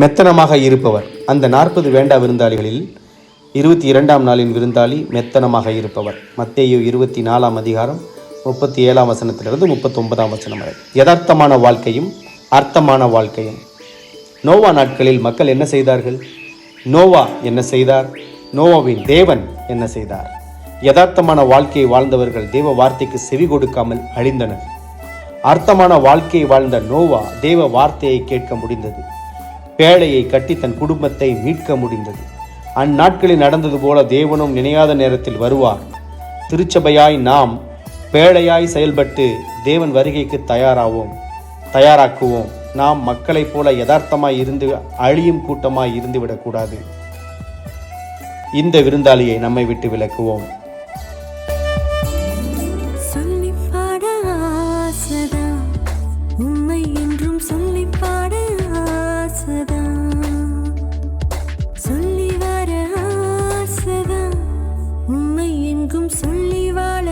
மெத்தனமாக இருப்பவர். அந்த நாற்பது வேண்டா விருந்தாளிகளில் இருபத்தி இரண்டாம் நாளின் விருந்தாளி மெத்தனமாக இருப்பவர். மத்தேயு இருபத்தி நாலாம் அதிகாரம் முப்பத்தி ஏழாம் வசனத்திலிருந்து முப்பத்தொன்பதாம் வசனம் வரை. யதார்த்தமான வாழ்க்கையும் அர்த்தமான வாழ்க்கையும். நோவா நாட்களில் மக்கள் என்ன செய்தார்கள்? நோவா என்ன செய்தார்? நோவாவின் தேவன் என்ன செய்தார்? யதார்த்தமான வாழ்க்கையை வாழ்ந்தவர்கள் தேவ வார்த்தைக்கு செவி கொடுக்காமல் அழிந்தனர். அர்த்தமான வாழ்க்கையை வாழ்ந்த நோவா தேவ வார்த்தையை கேட்க முடிந்தது. பேழையை கட்டி தன் குடும்பத்தை மீட்க முடிந்தது. அந்நாட்களில் நடந்தது போல தேவனும் நினையாத நேரத்தில் வருவார். திருச்சபையாய் நாம் பேழையாய் செயல்பட்டு தேவன் வருகைக்கு தயாராவோம். தயாராக்குவோம். நாம் மக்களைப் போல யதார்த்தமாய் இருந்து அழியும் கூட்டமாய் இருந்து விடக்கூடாது. இந்த விருந்தாளியை நம்மை விட்டு விலக்குவோம். சொல்லி எங்கும் சொல்லி வாழ